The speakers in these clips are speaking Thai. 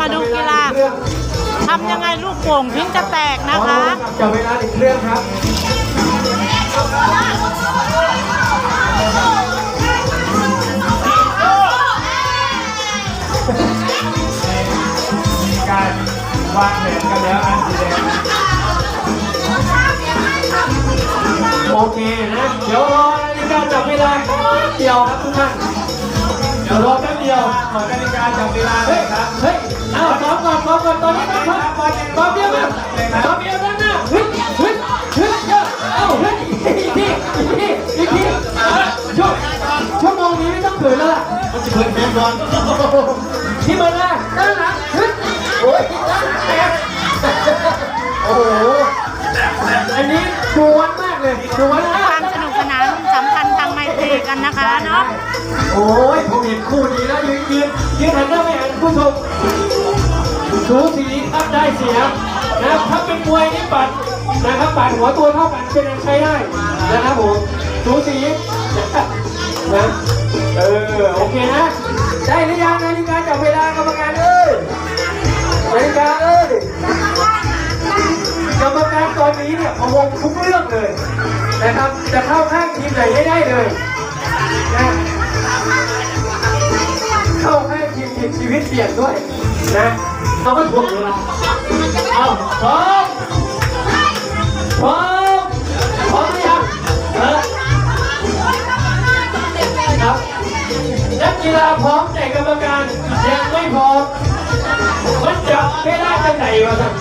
มาดูกีฬาทำยังไงลูกโป่งถึงจะแตกนะคะจับเวลาอีกเครื่องครับการวางแผนกันแล้วอันสีแดงโอเคนะ เดี๋ยวรอนาฬิกาจับเวลาเดียวครับทุกท่าน ดี๋ยวรอแป๊บเดียวขอนาฬิกาจับเวลาเลเฮ้ยยครับ เฮ้ยเอาซ้อมก่อนซ้อมก่อนตอนนี้ต้องพักซ้อมเดียวมาซ้อมเดียวด้านหน้าเฮ้ยเฮ้ยฮ้ยเยอะเอาเฮ้ยอีกทีอีกทีอีกทีชั่วชั่วโมงนี้ไม่ต้องเขืนแล้วล่ะมันจะเพิ่มเต็มก่อนที่มือหน้าด้านหลังเฮ้ยโอ้ยด้านหลังแตกโอ้โหอันนี้ดวนมากเลยดวนคมากวามสนุกสนานสัมพันธ์ทางไมตรีกันนะคะเนาะ โอ้ย หันหน้าไปหาผู้ชมสูสีครับได้เสียนะครับถ้าเป็นมวยนี่ปัดนะครับปัดหัวตัวเท่ากันเป็นยังใช้ได้นะครับผมสูสีนะเออโอเคนะ ได้หรือยังนาฬิกาจับเวลากรรมการเอ้ยนาฬิกาเอ้ยกรรมการตอนนี้เนี่ยพะวงทุกเรื่องเลยนะครับ จะเข้าข้างทีมไหนไม่ได้เลยนะเข้าให้ทีมทีม ชีวิตเปลี่ยนด้วยนะเราก็ถ่วงเวลาเอาพร้อมพร้อมพร้อมหรือยังเออครับนักกีฬาพร้อมแต่กรรมการยังไม่พร้อมมันจะไม่ได้จังไหนวะครับ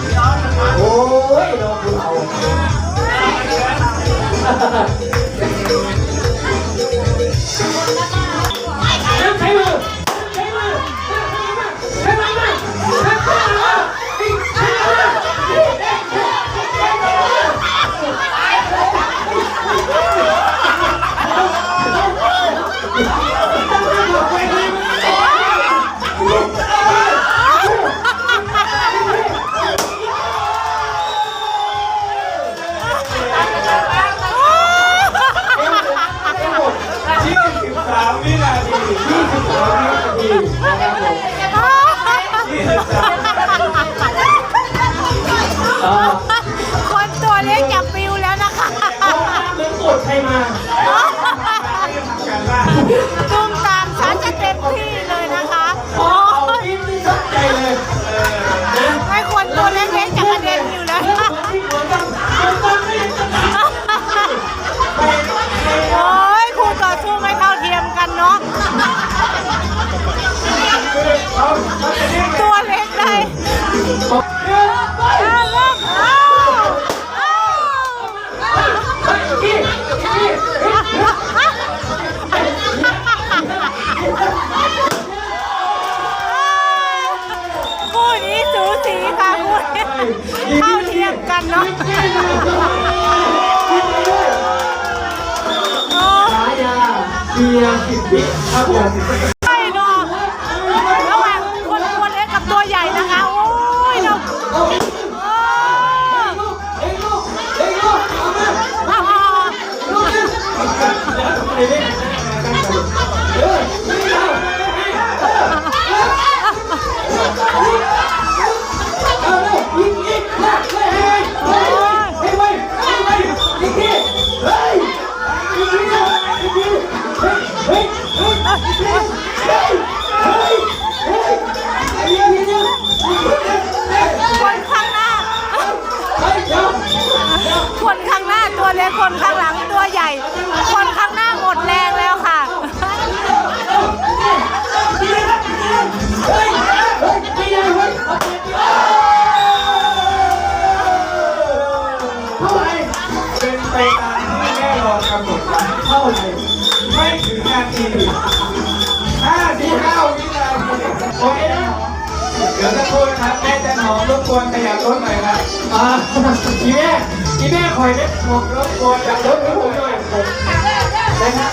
เหมือนโกรธใครมากันบ้าน เท่าเทียมกันเนาะโอ้ฉายาเบียร์สิบวิครับผมเนาะระหว่างคนตัวเล็กกับตัวใหญ่นะคะ โอ้ยเนาะเอาโอ้เอ้ยลูกเอ้ยลูกเอามาเอาเอาลูกนแล้วทำไมเนี่ย เฮ้ยเฮ้ยเฮ้ย ทีห้าสิบเก้าวินาทีโอเคนะเดี๋ยวสักครู่นะครับแม่จะหนอมรบกวนขยับรถหน่อยครับอ่าอีแม่อีแม่คอยเนี่ยบอกรบกวนจากรถให้ผมหน่อยผมนะครับ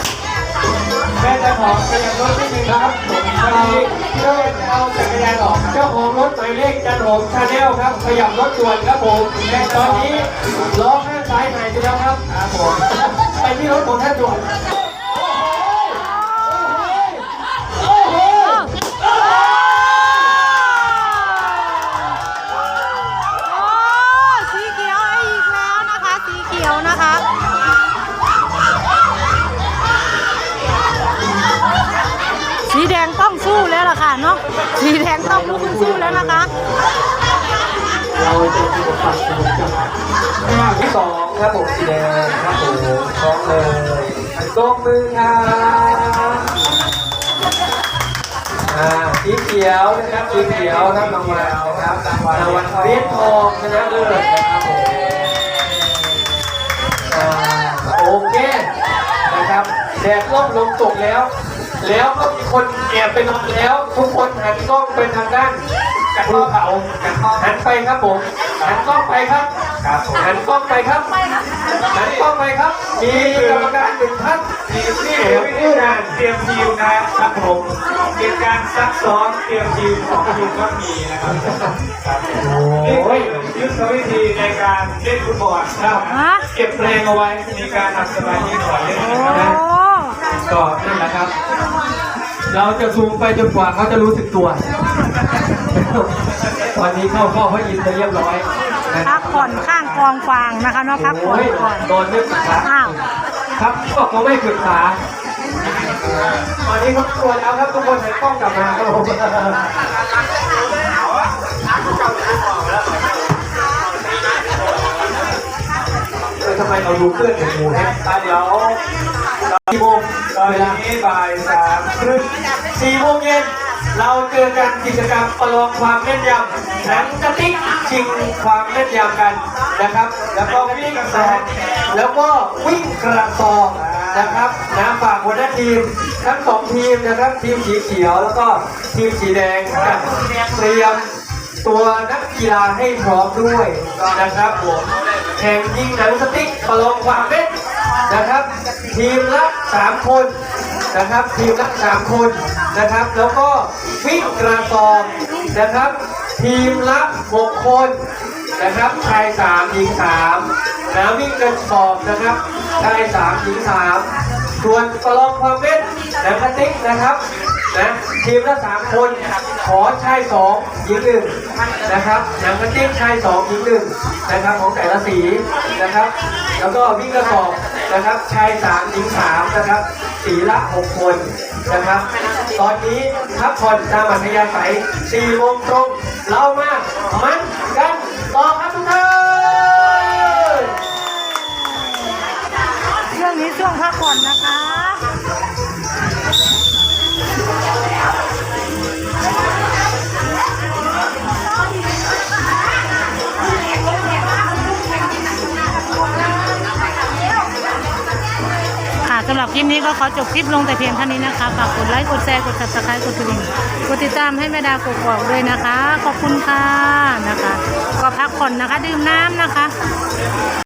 แม่จะหอมขยับรถนิดนึงครับผมพอดีเพื่อจะเอาจักรยานออกเจ้าของรถหมายเลขจันหอมชาแนลครับ ขยับรถด่วนครับผมและตอนนี้ล้อข้างซ้ายหายไปแล้วครับครับผมไปที่รถของท่านด่วน ละค่ะเนาะสีแดงต้องลุกขึ้นสู้แล้วนะคะเราจะมีบทบาทที่สองครับผมสีแดงครับผมพร้อมเลยตบมือครับอ่าสีเขียวนะครับสีเขียวรับรางวัลนะครับรางวัลรางวัลเหรียญทองชนะเลิศนะครับผมอ่าโอเคนะครับแดดร่มลมตกแล้ว แล้วก็มีคนแอบไปนอนแล้ว ทุกคนหันกล้องไปทางด้านภูเขาหันไปครับผมหันกล้องไปครับหันกล้องไปครับหันกล้องไปครับ มีกรรมการหนึ่งท่านทีมที่วิธีการเตรียมทีมนะครับผมเป็นการซักซ้อมเตรียมทีมของทีมก็มีนะครับครับนี่คือยุทธวิธีในการเล่นฟุตบอลครับฮะเก็บแรงเอาไว้มีการทำสมาธิก่อนเล่นโอ้นะครับ ก็นั่นแหละครับ เราจะซูมไปจนกว่าเขาจะรู้สึกตัวตอนนี้เข้าข้อพระอินทร์ไปเรียบร้อยนะคพัรับกผ่อนข้างกองฟางนะคะเนาะพักผ่อนโอ้ยก่อนนอนไม่ปรึกษาอ้าวครับบอกเขาไม่ปรึกษาตอนนี้เขาตัวแล้วครับทุกคนหันกล้องกลับมาครับผมเออทำไมเราดูเพื่อนของหมูเนี่ยอะเดี๋ยวกี่โม งตอนนี้บ่ายสามครึ่งสี่โมงเย็นเราเจอกันกิจกรรมประลองความแม่นยำหนังกระติกชิงความแม่นยำกันนะครับ แล้วก็วิ่งกระสอบแล้วก็วิ่งกระสอบนะครับนะฝากหัวหน้าทีมทั้งสองทีมนะครับทีมสีเขียวแล้วก็ทีมสีแดงเตรียมตัวนักกีฬาให้พร้อมด้วยนะครับผมแข่งยิงหนังสติ๊กประลองความแม่น นะครับ ทีมละสามคนนะครับ ทีมละสามคนนะครับ แล้วก็วิ่งกระสอบนะครับ ทีมละหกคนนะครับชายสามหญิงสามนะวิ่งกระสอบนะครับชายสามหญิงสามส่วนประลองความเม็ดนะกระติกนะครับนะทีมละสามคนขอชายสองหญิงห นะครับหนังกระติกชายสองหญิงหนึ่งนะครับของแต่ละสีนะครับ แล้วก็วิ่งกระสอบนะครับชายสามหญิงสามนะครับ สีละหกคนนะครับ ตอนนี้พักผ่อนตามอัธยาศัยสี่โมงตรง เรามามันำหรับคลิปนี้ก็ขอจบคลิปลงแต่เพียงเท่านี้นะคะฝากกดไลค์กดแชร์กด subscribe กดกระดิ่งกดติดตามให้แม่ดาวกกอกด้วยนะคะ ขอบคุณค่ะนะคะ ก็พักผ่อนนะคะ ดื่มน้ำนะคะ